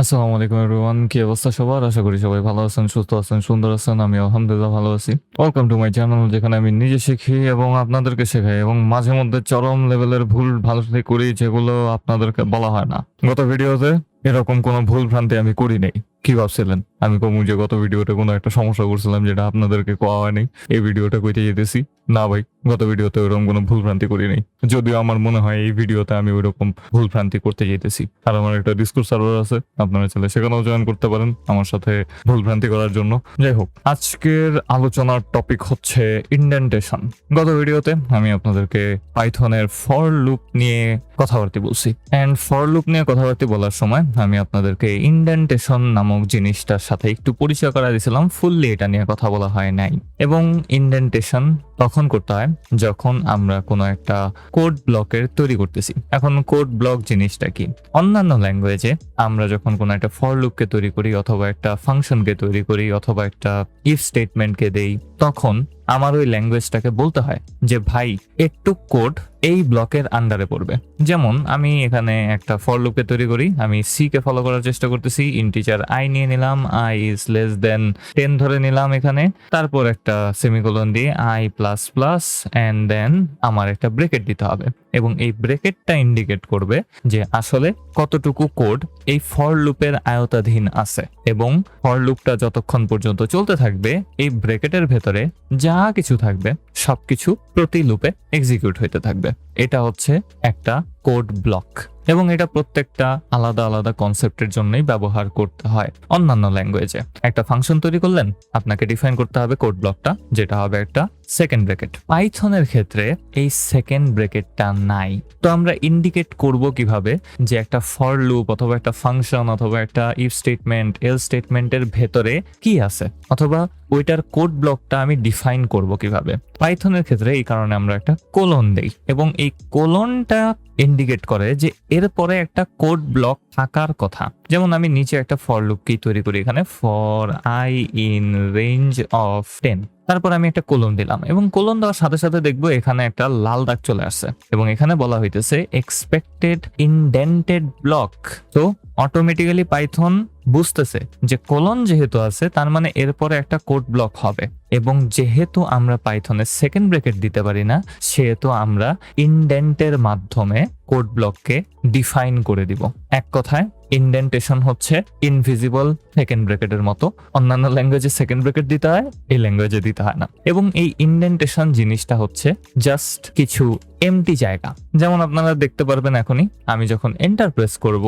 আসসালামু আলাইকুম এভরিওয়ান কি অবস্থা সবার? আশা করি সবাই ভালো আছেন, সুস্থ আছেন, সুন্দর আছেন। আমি আলহামদুলিল্লাহ ভালো আছি। ওয়েলকাম টু মাই চ্যানেল যেখানে আমি নিজে শিখি এবং আপনাদেরকে শেখাই এবং মাঝে মধ্যে চরম লেভেলের ভুল ভালো করি, যেগুলো আপনাদেরকে বলা হয় না। গত ভিডিওতে এরকম কোনো ভুল ভ্রান্তি আমি করি নাই। কি ভাবছিলেন? আমি কমু যে গত ভিডিওতে কোনো একটা সমস্যা করছিলাম যেটা আপনাদেরকে কোয়া হয়নি এই ভিডিওটা কইতে যেতেছি। না ভাই, গত ভিডিওতে ওইরকম কোনো ভুল ভ্রান্তি করি নাই। যদিও আমার মনে হয় এই ভিডিওতে আমি ওইরকম ভুল ভ্রান্তি করতে যেতেছি। আর আমার একটা ডিসকোর্স সার্ভার আছে, আপনারা চাইলে সেখানেও জয়েন করতে পারেন আমার সাথে ভুল ভ্রান্তি করার জন্য। যাই হোক, আজকের আলোচনার টপিক হচ্ছে ইন্ডেন্টেশন গত ভিডিওতে আমি আপনাদেরকে পাইথনের ফর লুপ নিয়ে কথাবার্তা বলছি। অ্যান্ড ফর লুপ নিয়ে কথাবার্তা বলার সময় আমি আপনাদেরকে ইন্ডেন্টেশন নামক জিনিসটার সাথে একটু পরিচয় করা দিয়েছিলাম। ফুললি এটা নিয়ে কথা বলা হয় নাই। এবং ইন্ডেন্টেশন তখন করতে হয় যখন আমরা কোনো একটা কোড ব্লকের তৈরি করতেছি। এখন কোড ব্লক জিনিসটা কি? অন্যান্য ল্যাঙ্গুয়েজে আমরা যখন কোনো একটা ফর লুপকে তৈরি করি অথবা একটা ফাংশনকে তৈরি করি অথবা একটা ইফ স্টেটমেন্টকে দেই, তখন আমার ওই ল্যাঙ্গুয়েজটাকে বলতে হয় যে, ভাই, একটু কোড এই ব্লকের আন্ডারে পড়বে। যেমন আমি এখানে একটা ফর লুপকে তৈরি করি, আমি সি কে ফলো করার চেষ্টা করতেছি ইন্টিজার আই নিয়ে নিলাম I is less than ten ধরে নিলাম এখানে, তারপর একটা সেমিকোলন দিয়ে I plus plus and then আমার একটা ব্রেকেট দিতে হবে। এবং এই ব্রেকেটটা ইন্ডিকেট করবে যে আসলে কতটুকু কোড এই ফর লুপের আয়তাধীন আছে এবং ফর লুপটা যতক্ষণ পর্যন্ত চলতে থাকবে, এই ব্রেকেটের ভেতরে যা কিছু থাকবে, সবকিছু প্রতি লুপে এক্সিকিউট হইতে থাকবে। এটা হচ্ছে একটা কোড ব্লক এবং এটা প্রত্যেকটা আলাদা আলাদা কনসেপ্টের জন্যই ব্যবহার করতে হয় অন্যান্য ল্যাঙ্গুয়েজে। একটা ফাংশন তৈরি করলেন, আপনাকে ডিফাইন করতে হবে কোড ব্লকটা, যেটা হবে একটা সেকেন্ড ব্রেকেট পাইথনের ক্ষেত্রে এই সেকেন্ড ব্রেকেটটা নাই। তো আমরা ইন্ডিকেট করব কীভাবে যে একটা ফর লুপ অথবা একটা ফাংশন অথবা একটা ইফ স্টেটমেন্ট, এল স্টেটমেন্টের ভেতরে কি আছে? অথবা ওইটার কোড ব্লকটা আমি ডিফাইন করব কীভাবে? পাইথনের ক্ষেত্রে এই কারণে আমরা একটা কোলন দেই এবং এই কোলনটা ইন্ডিকেট করে যে এরপরে একটা কোড ব্লক থাকার কথা। যেমন আমি নিচে একটা ফর লুপ কি তৈরি করি, এখানে for I in range of ten তারপর আমি একটা কোলন দিলাম এবং কোলন দেওয়ার সাথে সাথে দেখব এখানে একটা লাল দাগ চলে আসছে এবং এখানে বলা হইতেছে এক্সপেক্টেড ইনডেন্টেড ব্লক তো অটোমেটিক্যালি পাইথন বুঝতেছে যে কোলন যেহেতু আছে, তার মানে এরপরে একটা কোড ব্লক হবে। এবং যেহেতু আমরা পাইথনের সেকেন্ড ব্রেকেট দিতে পারি না, সেহেতু আমরা ইনডেন্টের মাধ্যমে কোড ব্লককে ডিফাইন করে দিব। এক কথায় ইনডেন্টেশন হচ্ছে ইনভিজিবল সেকেন্ড ব্রেকেটের মতো। অন্যান্য ল্যাঙ্গুয়েজে সেকেন্ড ব্রেকেট দিতে হয়, এই ল্যাঙ্গুয়েজে দিতে হয় না। এবং এই ইনডেন্টেশন জিনিসটা হচ্ছে জাস্ট কিছু এমটি জায়গা। যেমন আপনারা দেখতে পারবেন এখনই, আমি যখন এন্টার প্রেস করব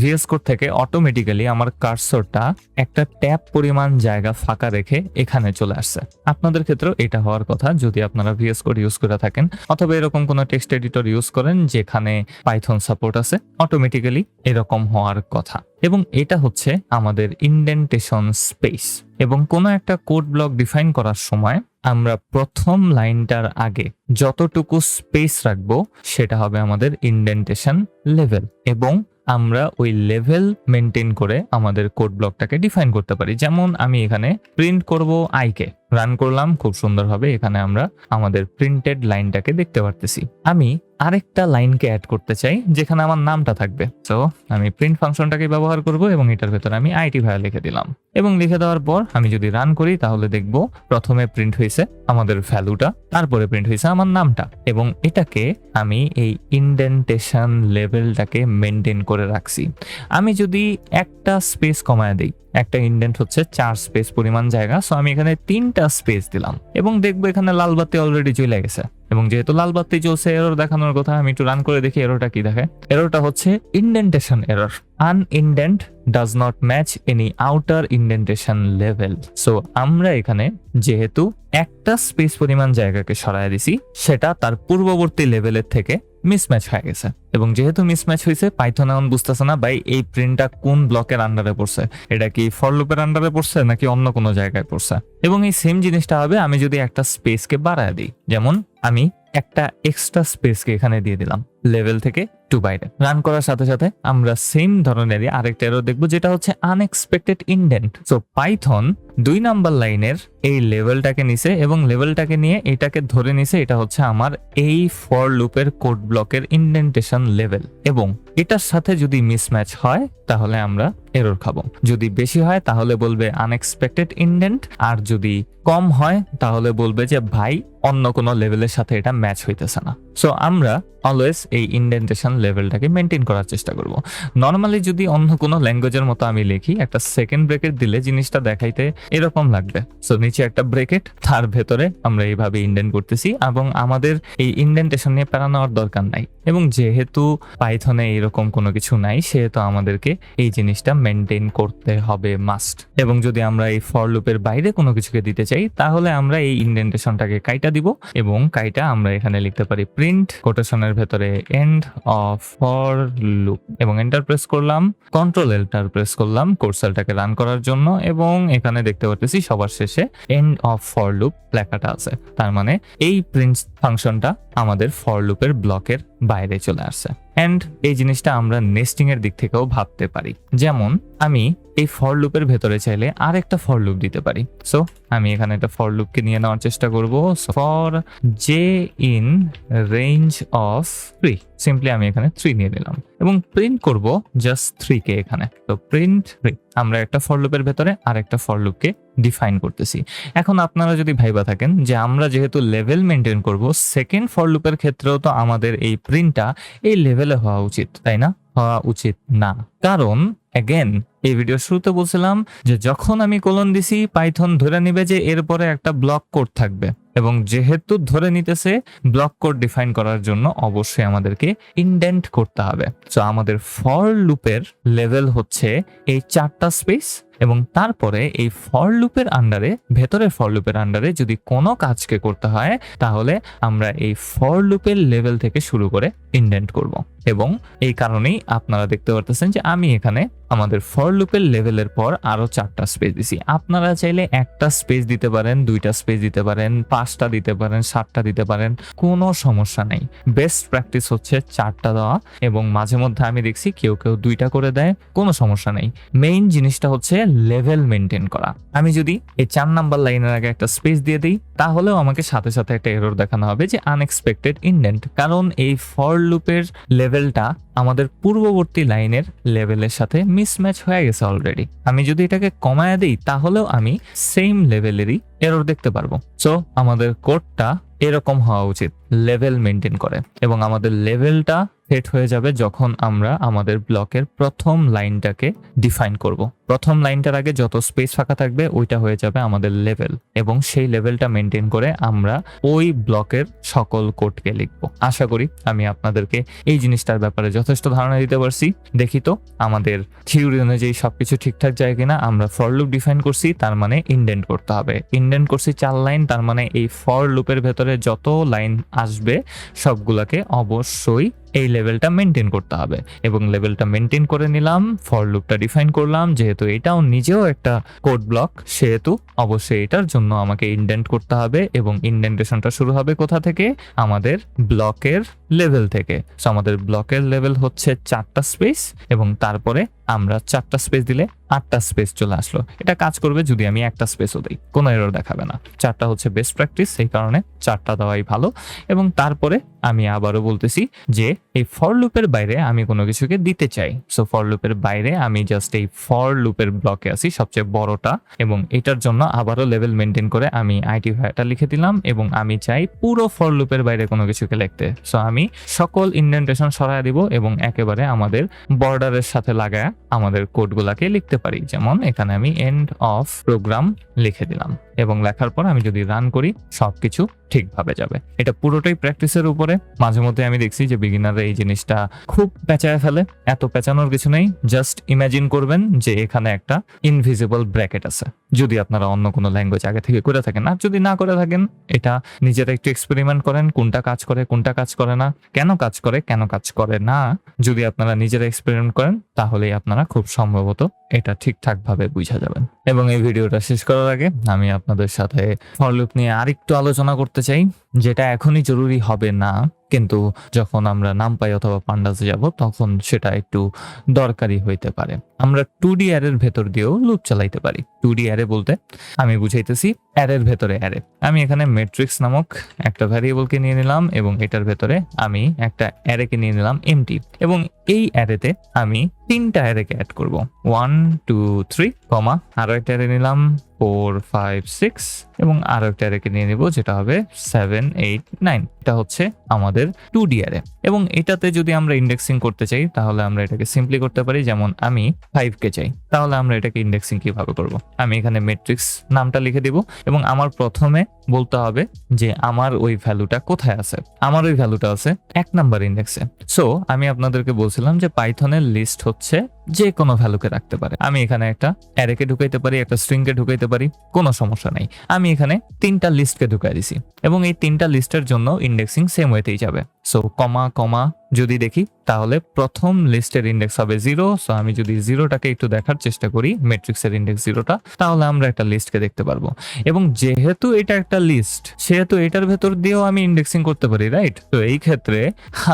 ভিএস কোড থেকে অটোমেটিক্যালি আমার কার্সরটা একটা ট্যাব পরিমাণ জায়গা ফাঁকা রেখে এখানে চলে আসছে। আপনাদের ক্ষেত্রেও এটা হওয়ার কথা, যদি আপনারা ভিএস কোড ইউজ করে থাকেন, অথবা এরকম কোনো টেক্সট এডিটর ইউজ করেন যেখানে পাইথন সাপোর্ট আছে অটোমেটিক্যালি এরকম হওয়ার কথা। এবং এটা হচ্ছে আমাদের ইন্ডেন্টেশন স্পেস এবং কোনো একটা কোড ব্লক ডিফাইন করার সময় আমরা প্রথম লাইনটার আগে যতটুকু স্পেস রাখব, সেটা হবে আমাদের ইন্ডেন্টেশন লেভেল এবং আমরা ওই লেভেল মেনটেন করে আমাদের কোড ব্লকটাকে ডিফাইন করতে পারি। যেমন আমি এখানে প্রিন্ট করব আইকে রান করলাম, খুব সুন্দরভাবে এখানে আমরা আমাদের প্রিন্টেড লাইনটাকে দেখতে পারতেছি। আমি আরেকটা লাইনকে অ্যাড করতে চাই, যেখানে আমার নামটা থাকবে। তো আমি প্রিন্ট ফাংশনটাকে ব্যবহার করব এবং এটার ভেতরে আমি আইটি ভায়া লিখে দিলাম। এবং লিখে দেওয়ার পর আমি যদি রান করি, তাহলে দেখব প্রথমে প্রিন্ট হয়েছে আমাদের ভ্যালুটা তারপরে প্রিন্ট হয়েছে আমার নামটা। এবং এটাকে আমি এই ইন্ডেন্টেশন লেভেলটাকে মেনটেন করে রাখছি। আমি যদি একটা স্পেস কমায় দিই একটা ইন্ডেন্ট হচ্ছে চার স্পেস পরিমাণ জায়গা। সো আমি এখানে তিনটা স্পেস দিলাম। এবং দেখব এখানে লাল বাতি অলরেডি চলে গেছে। এবং যেহেতু লাল বাতি চলছে এরর দেখানোর কথা, আমি একটু রান করে দেখি এরোটা কি দেখে। এরোটা হচ্ছে indentation error unindent does not match any outer indentation level so আমরা এখানে যেহেতু একটা স্পেস পরিমাণ জায়গাকে সরায় দিছি, সেটা তার পূর্ববর্তী লেভেলের থেকে মিসম্যাচ হয়ে গেছে। এবং যেহেতু মিসম্যাচ হয়েছে পাইথন এখন বুঝতেছে না, ভাই, এই প্রিন্টটা কোন ব্লকের আন্ডারে পড়ছে? এটা কি ফর লুপের আন্ডারে পড়ছে, নাকি অন্য কোনো জায়গায় পড়ছে? এবং এই সেম জিনিসটা হবে, আমি যদি একটা স্পেসকে বাড়ায় দিই, যেমন আমি একটা এক্সট্রা স্পেসকে এখানে দিয়ে দিলাম লেভেল থেকে টু বাইরে রান করার সাথে সাথে আমরা সেম ধরনেরই আরেকটা এরর দেখব, যেটা হচ্ছে আনএক্সপেক্টেড ইন্ডেন্ট সো পাইথন দুই নাম্বার লাইনের এই লেভেলটাকে নিছে এবং লেভেলটাকে নিয়ে এটাকে ধরে নিছে, এটা হচ্ছে আমার এই ফর লুপের কোড ব্লকের ইন্ডেন্টেশন লেভেল এবং এটার সাথে যদি মিসম্যাচ হয়, তাহলে আমরা এরর খাব। যদি বেশি হয়, তাহলে বলবে আনএক্সপেক্টেড ইন্ডেন্ট আর যদি কম হয়, তাহলে বলবে যে, ভাই অন্য কোনো লেভেলের সাথে এটা ম্যাচ হইতেছে না। সো আমরা অলওয়েজ এই ইন্ডেন্টেশন লেভেলটাকে মেনটেন করার চেষ্টা করব। নর্মালি যদি অন্য কোনো ল্যাঙ্গুয়েজের মতো আমি লিখি, একটা সেকেন্ড ব্রেকেট দিলে জিনিসটা দেখাইতে এরকম লাগবে। সো নিচে একটা ব্রেকেট তার ভেতরে আমরা এইভাবে ইন্ডেন্ট করতেছি এবং আমাদের এই ইন্ডেন্টেশন নিয়ে প্যারা নেওয়ার দরকার নাই। এবং যেহেতু পাইথনে এরকম কোনো কিছু নাই, সেহেতু আমাদেরকে এই জিনিসটা মেনটেন করতে হবে মাস্ট এবং যদি আমরা এই ফর লুপের বাইরে কোনো কিছুকে দিতে চাই, তাহলে আমরা এই ইন্ডেন্টেশনটাকে কাইটা দিব এবং কাইটা আমরা এখানে লিখতে পারি প্রিন্ট কোটেশনের ভেতরে এন্ড অফ ফর লুপ এবং এন্টার প্রেস করলাম কন্ট্রোল এন্টার প্রেস করলাম কোর্সালটাকে রান করার জন্য এবং এখানে দেখতে পাচ্ছি সবার শেষে এন্ড অফ ফর লুপ লেখাটা আছে। তার মানে এই প্রিন্ট ফাংশনটা আমাদের ফর লুপের ব্লকের বাইরে চলে আসছে। অ্যান্ড এই জিনিসটা আমরা নেস্টিং এর দিক থেকেও ভাবতে পারি। যেমন, আমি এই ফর লুপের ভেতরে চাইলে আর একটা ফর লুপ দিতে পারি। সো আমি এখানে একটা ফর লুপকে নিয়ে নেওয়ার চেষ্টা করব। For J in range of three simply আমি এখানে থ্রি নিয়ে নিলাম। এবং প্রিন্ট করব জাস্ট থ্রি কে এখানে। তো প্রিন্ট থ্রি আমরা একটা ফরলুপের ভেতরে আর একটা ফরলুপকে ডিফাইন করতেছি। এখন আপনারা যদি ভাইবা থাকেন যে আমরা যেহেতু লেভেল মেনটেন করব সেকেন্ড ফরলুপের ক্ষেত্রেও তো আমাদের এই প্রিন্টটা এই লেভেলে হওয়া উচিত, তাই না? হওয়া উচিত না। কারণ অ্যাগেন এই ভিডিও শুরুতে বলছিলাম যে যখন আমি কোলন দিছি পাইথন ধরে নিবে যে এরপরে একটা ব্লক কোড থাকবে। এবং যেহেতু ধরে নিতেছে ব্লক কোড ডিফাইন করার জন্য অবশ্যই আমাদেরকে ইনডেন্ট করতে হবে। তো আমাদের ফর লুপের লেভেল হচ্ছে এই চারটা স্পেস এবং তারপরে এই ফর লুপের আন্ডারে ভেতরের ফর লুপের আন্ডারে যদি কোনো কাজকে করতে হয়, তাহলে আমরা এই ফর লুপের লেভেল থেকে শুরু করে ইনডেন্ট করব। এবং এই কারণেই আপনারা দেখতে পারতেছেন যে আমি এখানে আমাদের ফর লুপের লেভেলের পর আরও চারটা স্পেস দিছি। আপনারা চাইলে একটা স্পেস দিতে পারেন, দুইটা স্পেস দিতে পারেন, পাঁচটা দিতে পারেন, সাতটা দিতে পারেন, কোনো সমস্যা নেই। বেস্ট প্র্যাকটিস হচ্ছে চারটা দেওয়া এবং মাঝে মধ্যে আমি দেখছি কেউ কেউ দুইটা করে দেয়, কোনো সমস্যা নেই। মেইন জিনিসটা হচ্ছে লেভেল মেনটেন করা। আমি যদি এই চার নাম্বার লাইনের আগে একটা স্পেস দিয়ে দিই, তাহলেও আমাকে সাথে সাথে একটা এরর দেখানো হবে যে আনএক্সপেক্টেড ইন্ডেন্ট কারণ এই ফর লুপের লেভেলটা আমাদের পূর্ববর্তী লাইনের লেভেলের সাথে মিসম্যাচ হয়ে গেছে অলরেডি আমি যদি এটাকে কমায় দিই, তাহলেও আমি সেম লেভেলেরই এরর দেখতে পারব। সো আমাদের কোডটা এরকম হওয়া উচিত লেভেল মেনটেন করে। এবং আমাদের লেভেলটা সেট হয়ে যাবে যখন আমরা আমাদের ব্লকের প্রথম লাইনটাকে ডিফাইন করব। প্রথম লাইনটার আগে যত স্পেস ফাঁকা থাকবে, ওইটা হয়ে যাবে আমাদের লেভেল এবং সেই লেভেলটা মেনটেন করে আমরা ওই ব্লকের সকল কোডকে লিখব। আশা করি আমি আপনাদেরকে এই জিনিসটার ব্যাপারে যথেষ্ট ধারণা দিতে পারছি। দেখি তো আমাদের থিওরি অনুযায়ী সবকিছু ঠিকঠাক যায় কিনা। আমরা ফর লুপ ডিফাইন করছি, তার মানে ইন্ডেন্ট করতে হবে। ইন্ডেন্ট করছি চার লাইন তার মানে এই ফর লুপের ভেতরে যত লাইন আসবে, সবগুলোকে অবশ্যই এই লেভেলটা মেনটেন করতে হবে। এবং লেভেলটা মেনটেন করে নিলাম ফর লুপটা ডিফাইন করলাম, যেহেতু এটাও নিজেও একটা কোড ব্লক সেহেতু অবশ্যই এটার জন্য আমাকে ইনডেন্ট করতে হবে এবং ইনডেন্টেশনটা শুরু হবে কোথা থেকে? আমাদের ব্লকের লেভেল থেকে। সো আমাদের ব্লকের লেভেল হচ্ছে চারটা স্পেস এবং তারপরে আমরা চারটা স্পেস দিলে আটটা স্পেস চলে আসলো। এটা কাজ করবে যদি আমি একটা স্পেসও দিই, কোনো এরর দেখাবে না। চারটা হচ্ছে বেস্ট প্র্যাকটিস সেই কারণে চারটা দেওয়াই ভালো। এবং তারপরে আমি আবারও বলতেছি যে এই ফর লুপের বাইরে আমি কোনো কিছুকে দিতে চাই। সো ফর লুপের বাইরে আমি জাস্ট এই ফর লুপের ব্লকে আসি সবচেয়ে বড়টা। এবং এটার জন্য আবারও লেভেল মেনটেন করে আমি আইটি ভাইটা লিখে দিলাম এবং আমি চাই পুরো ফর লুপের বাইরে কোনো কিছুকে লিখতে। সো আমি সকল ইন্ডেন্টেশন সরাই দিব এবং একেবারে আমাদের বর্ডারের সাথে লাগায় আমাদের কোডগুলাকে লিখতে পারি। যেমন এখানে আমি এন্ড অফ প্রোগ্রাম লিখে দিলাম। এবং লেখার পর আমি যদি রান করি, সবকিছু ঠিকভাবে যাবে। এটা পুরোটাই প্র্যাকটিসের উপরে। মাঝে মধ্যে আমি দেখছি যে বিগিনাররা এই জিনিসটা খুব পেঁচায় ফেলে। এত পেঁচানোর কিছু নেই। জাস্ট ইমাজিন করবেন যে এখানে একটা ইনভিজিবল ব্র্যাকেট আছে। যদি আপনারা অন্য কোনো ল্যাঙ্গুয়েজ আগে থেকে করে থাকেন, আর যদি না করে থাকেন, এটা নিজেরা একটু এক্সপেরিমেন্ট করেন, কোনটা কাজ করে, কোনটা কাজ করে না, কেন কাজ করে, কেন কাজ করে না, যদি আপনারা নিজেরা এক্সপেরিমেন্ট করেন, তাহলেই আপনারা খুব সম্ভবত এটা ঠিকঠাক ভাবে বুঝা যাবেন। এবং এই ভিডিওটা শেষ করার আগে আমি আপনাদের সাথে ফরলুপ নিয়ে আরেকটু আলোচনা করতে চাই যেটা এখনই জরুরি হবে না। কিন্তু যখন আমরা নামপাই অথবা পান্ডাসে যাব, তখন সেটা একটু দরকারি হইতে পারে। আমরা টু ডি অ্যারের ভেতর দিয়েও লুপ চালাইতে পারি। টু ডি অ্যারে বলতে আমি বুঝাইতেছি অ্যারের ভেতরে অ্যারে আমি এখানে মেট্রিক্স নামক একটা ভ্যারিয়েবলকে নিয়ে নিলাম এবং এটার ভেতরে আমি একটা অ্যারেকে নিয়ে নিলাম এমটি এবং এই অ্যারেতে আমি তিনটা অ্যারেকে অ্যাড করব। ওয়ান টু থ্রি কমা আরও একটা অ্যারে নিলাম ফোর ফাইভ সিক্স এবং আরও একটা অ্যারেকে নিয়ে নিব, যেটা হবে সেভেন এইট নাইন এটা হচ্ছে আমাদের টু ডি অ্যারে এবং এটাতে যদি আমরা ইন্ডেক্সিং করতে চাই, তাহলে আমরা এটাকে সিম্পলি করতে পারি, যেমন আমি ফাইভ কে চাই। তাহলে আমরা এটাকে ইন্ডেক্সিং কীভাবে করব? আমি এখানে মেট্রিক্স নামটা লিখে দিব, এবং আমার প্রথমে বলতে হবে যে আমার ওই ভ্যালুটা কোথায় আছে। আমার ওই ভ্যালুটা আছে এক নাম্বার ইন্ডেক্সে সো আমি আপনাদেরকে বলছিলাম যে পাইথনের লিস্ট হচ্ছে যে কোনো ভ্যালুকে রাখতে পারে। আমি এখানে একটা অ্যারেকে ঢুকাইতে পারি, একটা স্ট্রিংকে ঢুকাইতে পারি, কোনো সমস্যা নাই। আমি এখানে তিনটা লিস্টকে ঢুকাই দিছি। এবং এই তিনটা লিস্টের জন্য ইন্ডেক্সিং সেম ওয়েতেই যাবে সো কমা কমা যদি দেখি, তাহলে প্রথম লিস্টের ইন্ডেক্স হবে জিরো সো আমি যদি জিরোটাকে একটু দেখার চেষ্টা করি ম্যাট্রিক্সের ইন্ডেক্স জিরোটা তাহলে আমরা একটা লিস্টকে দেখতে পারব। এবং যেহেতু এটা একটা লিস্ট সেহেতু এটার ভেতর দিয়েও আমি ইন্ডেক্সিং করতে পারি রাইট তো এই ক্ষেত্রে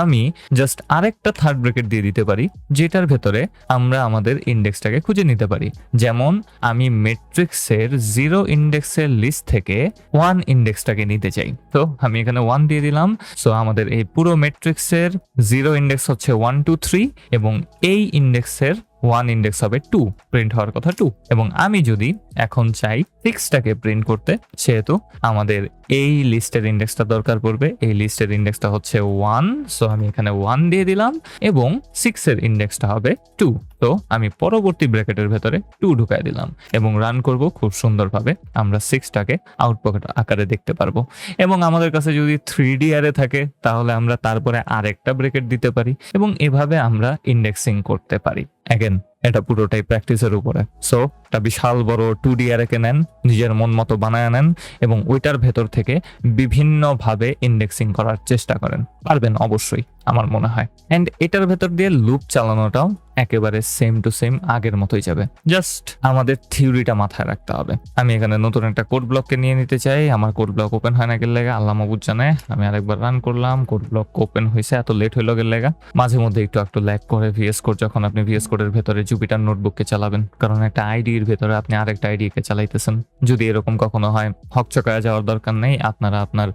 আমি জাস্ট আরেকটা থার্ড ব্রেকেট দিয়ে দিতে পারি, যেটার ভেতরে আমরা আমাদের ইন্ডেক্সটাকে খুঁজে নিতে পারি। যেমন, আমি মেট্রিক্সের জিরো ইন্ডেক্সের লিস্ট থেকে ওয়ান ইন্ডেক্সটাকে নিতে চাই। তো আমি এখানে ওয়ান দিয়ে দিলাম সো আমাদের এই পুরো ম্যাট্রিক্সের জিরো ইন্ডেক্স হচ্ছে ওয়ান টু থ্রি এবং এই ইন্ডেক্সের ওয়ান ইন্ডেক্স হবে টু, প্রিন্ট হওয়ার কথা টু। এবং আমি যদি এখন চাই সিক্সটাকে প্রিন্ট করতে, সেহেতু আমাদের এই লিস্টের ইন্ডেক্সটা দরকার পড়বে। এই লিস্টের ইন্ডেক্সটা হচ্ছে ওয়ান, সো আমি এখানে ওয়ান দিয়ে দিলাম এবং সিক্সের ইন্ডেক্সটা হবে টু। তো আমি পরবর্তী ব্র্যাকেটের ভেতরে টু ঢুকাই দিলাম এবং রান করব খুব সুন্দরভাবে। আমরা সিক্সটাকে আউটপুট আকারে দেখতে পারব। এবং আমাদের কাছে যদি থ্রি ডি আরে থাকে, তাহলে আমরা তারপরে আরেকটা ব্রেকেট দিতে পারি এবং এভাবে আমরা ইন্ডেক্সিং করতে পারি। Again again. এটা পুরোটাই প্র্যাকটিসের উপরে। সো একটা বিশাল বড় টু ডি আরেকে নেন, নিজের মন মতো বানায় নেন এবং ওইটার ভেতর থেকে বিভিন্নভাবে ইন্ডেক্সিং করার চেষ্টা করেন। পারবেন অবশ্যই, আমার মনে হয়। অ্যান্ড এটার ভেতর দিয়ে লুপ চালানোটাও একেবারে সেম টু সেম আগের মতোই যাবে। জাস্ট আমাদের থিওরিটা মাথায় রাখতে হবে। আমি এখানে নতুন একটা কোড ব্লককে নিয়ে নিতে চাই। আমার কোড ব্লক ওপেন হয় না গেলে আল্লাহ মাবুদ জানে। আমি আরেকবার রান করলাম কোড ব্লক ওপেন হয়েছে, এত লেট হইল গেলে মাঝে মধ্যে একটু একটু ল্যাক করে ভিএস কোড যখন আপনি ভিএস কোডের ভেতরে জুপিটার নোটবুককে চালাবেন। কারণ একটা আইডির ভেতরে আপনি আরেকটা আইডিকে চালাইতেছেন। যদি এরকম কখনো হয়, হকচকায় যাওয়ার দরকার নেই। আপনারা আপনার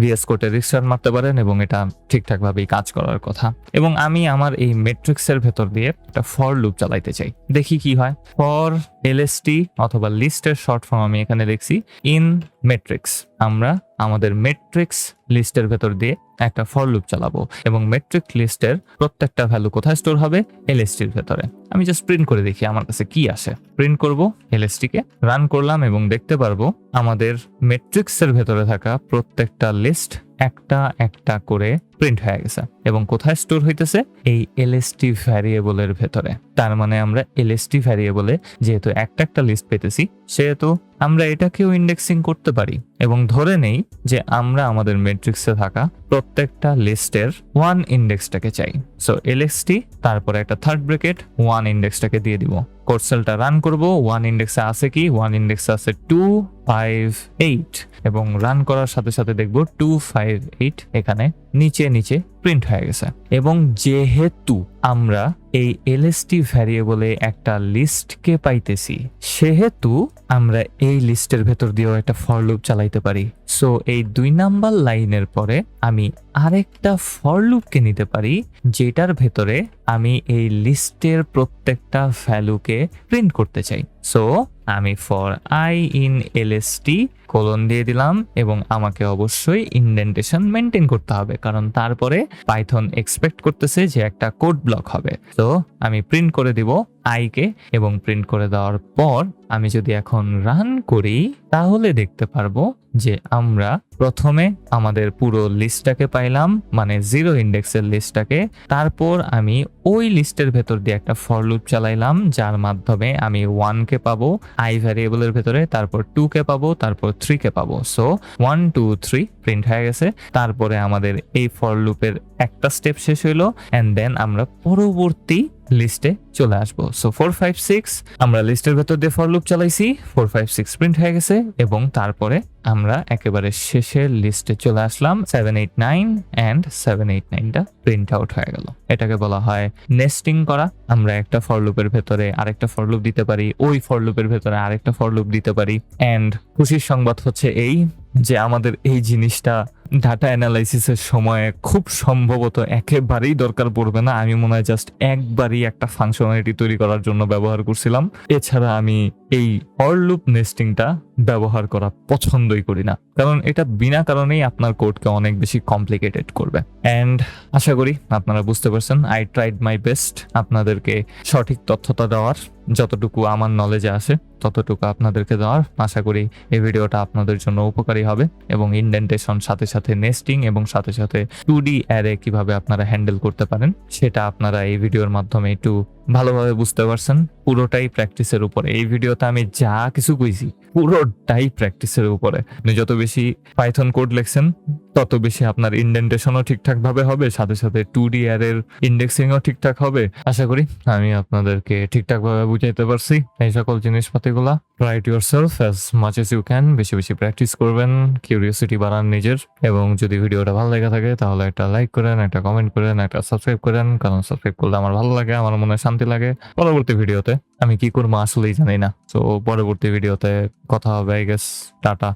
ভিএস কোডে রেজিস্টার মারতে পারেন এবং এটা ঠিকঠাকভাবেই কাজ করার কথা। এবং আমি আমার এই মেট্রিক্সের ভেতর দিয়ে একটা ফর লুপ চালাইতে চাই। দেখি কি হয়। ফর এলএসটি অথবা লিস্টের শর্ট ফর্ম আমি এখানে লিখছি ইন মেট্রিক্স আমরা আমাদের মেট্রিক্স লিস্টের ভেতর দিয়ে একটা ফর লুপ চালাবো এবং মেট্রিক লিস্টের প্রত্যেকটা ভ্যালু কোথায় স্টোর হবে? এলএসটির ভেতরে। আমি জাস্ট প্রিন্ট করে দেখি আমার কাছে কি আসে। প্রিন্ট করব এলএসটিকে রান করলাম এবং দেখতে পারব আমাদের মেট্রিক্সের ভেতরে থাকা প্রত্যেকটা লিস্ট একটা একটা করে প্রিন্ট হয়ে গেছে। এবং কোথায় স্টোর হইতেছে? এই এলএসটি ভ্যারিয়েবলের ভেতরে। তার মানে আমরা এলএসটি ভ্যারিয়েবলে যেহেতু একটা একটা লিস্ট পেতেছি, সেহেতু আমরা এটাকেও ইন্ডেক্সিং করতে পারি। এবং ধরে নেই যে আমরা আমাদের মেট্রিক্সে থাকা প্রত্যেকটা লিস্টের ওয়ান ইন্ডেক্সটাকে চাই। সো এলএসটি তারপরে একটা থার্ড ব্রেকেট ওয়ান ইন্ডেক্সটাকে দিয়ে দিব। কোর্সেলটা রান করব ওয়ান ইন্ডেক্সে আছে কি? ওয়ান ইন্ডেক্সে আছে টু ফাইভ এইট এবং রান করার সাথে সাথে দেখব টু ফাইভ এইট এখানে নিচে নিচে প্রিন্ট হয়ে গেছে। এবং যেহেতু আমরা এই এলএসটি ভ্যারিয়েবলে একটা লিস্টকে পাইতেছি, সেহেতু আমরা এই লিস্টের ভেতর দিয়েও একটা ফর লুপ চালাইতে পারি। সো এই দুই নাম্বার লাইনের পরে আমি আরেকটা ফর লুপকে নিতে পারি, যেটার ভেতরে আমি এই লিস্টের প্রত্যেকটা ভ্যালুকে প্রিন্ট করতে চাই। সো আমি for I in L S T colon দিয়ে দিলাম এবং আমাকে অবশ্যই ইনডেন্টেশন মেনটেন করতে হবে। কারণ তারপরে পাইথন এক্সপেক্ট করতেছে যে একটা কোড ব্লক হবে। তো আমি প্রিন্ট করে দিব। আইকে এবং প্রিন্ট করে দেওয়ার পর আমি যদি এখন রান করি, তাহলে দেখতে পারব যে আমরা প্রথমে আমাদের পুরো লিস্টটাকে পাইলাম মানে জিরো ইন্ডেক্সের লিস্টটাকে তারপর আমি ওই লিস্টের ভেতর দিয়ে একটা ফর লুপ চালাইলাম, যার মাধ্যমে আমি ওয়ানকে পাবো আই ভ্যারিয়েবলের ভেতরে, তারপর টু কে পাবো, তারপর থ্রি কে পাবো। So one two three print হয়ে গেছে। তারপরে আমাদের এই ফর লুপের একটা স্টেপ শেষ হইল অ্যান্ড দেন আমরা পরবর্তী লিস্টে চলে আসব। সো ফোর ফাইভ সিক্স আমরা লিস্টের ভেতর দিয়ে ফর লুপ চালাইছি। ফোর ফাইভ সিক্স প্রিন্ট হয়ে গেছে এবং তারপরে আমরা একেবারে শেষের লিস্টে চলে আসলাম। Seven eight nine and seven eight নাইনটা print out হয়ে গেল। এটাকে বলা হয় নেস্টিং করা। আমরা একটা ফর লুপের ভেতরে আরেকটা ফর লুপ দিতে পারি, ওই ফর লুপের ভেতরে আরেকটা ফর লুপ দিতে পারি। অ্যান্ড খুশির সংবাদ হচ্ছে এই যে আমাদের এই জিনিসটা ডাটা অ্যানালাইসিসের সময় খুব সম্ভবত একেবারেই দরকার পড়বে না। আমি মনে হয় জাস্ট একবারই একটা ফাংশনালিটি তৈরি করার জন্য ব্যবহার করছিলাম। এছাড়া আমি এই ফর লুপ নেস্টিংটা ব্যবহার করা পছন্দই করি না। কারণ এটা বিনা কারণেই আপনার কোডকে অনেক বেশি কমপ্লিকেটেড করবে। অ্যান্ড আশা করি আপনারা বুঝতে পারছেন আই ট্রাইড মাই বেস্ট আপনাদেরকে সঠিক তথ্যটা দেওয়ার, যতটুকু আমার নলেজে আসে ততটুকু আপনাদেরকে দেওয়ার। আশা করি এই ভিডিওটা আপনাদের জন্য উপকারী হবে এবং ইন্ডেন্টেশন সাথে সাথে নেস্টিং এবং সাথে সাথে টু ডি অ্যারে কীভাবে আপনারা হ্যান্ডেল করতে পারেন, সেটা আপনারা এই ভিডিওর মাধ্যমে একটু ভালোভাবে বুঝতে পারছেন, পুরোটাই প্র্যাকটিসের উপরে। এই ভিডিওতে আমি যা কিছু কইছি পুরোটাই প্র্যাকটিসের উপরে। আপনি যত বেশি পাইথন কোড লেখছেন, তত বেশি আপনার ইন্ডেন্টেশনও ঠিকঠাক ভাবে হবে, সাথে সাথে টু ডি আর এর ইন্ডেক্সিংও ঠিকঠাক হবে। আশা করি আমি আপনাদেরকে ঠিকঠাক ভাবে বুঝাইতে পারছি। এই সকল জিনিসপাতিগুলা write yourself as much as you can বেশি বেশি প্র্যাকটিস করবেন কিউরিওসিটি বাড়ান নিজের। এবং যদি ভিডিওটা ভালো লেগে থাকে, তাহলে একটা লাইক করেন, একটা কমেন্ট করেন, একটা সাবস্ক্রাইব করেন। কারণ সাবস্ক্রাইব করলে আমার ভালো লাগে, আমার মনে শান্তি লাগে। পরবর্তী ভিডিওতে আমি কি করব আসলেই জানি না। তো পরবর্তী ভিডিওতে কথা হবে আই গেস টাটা।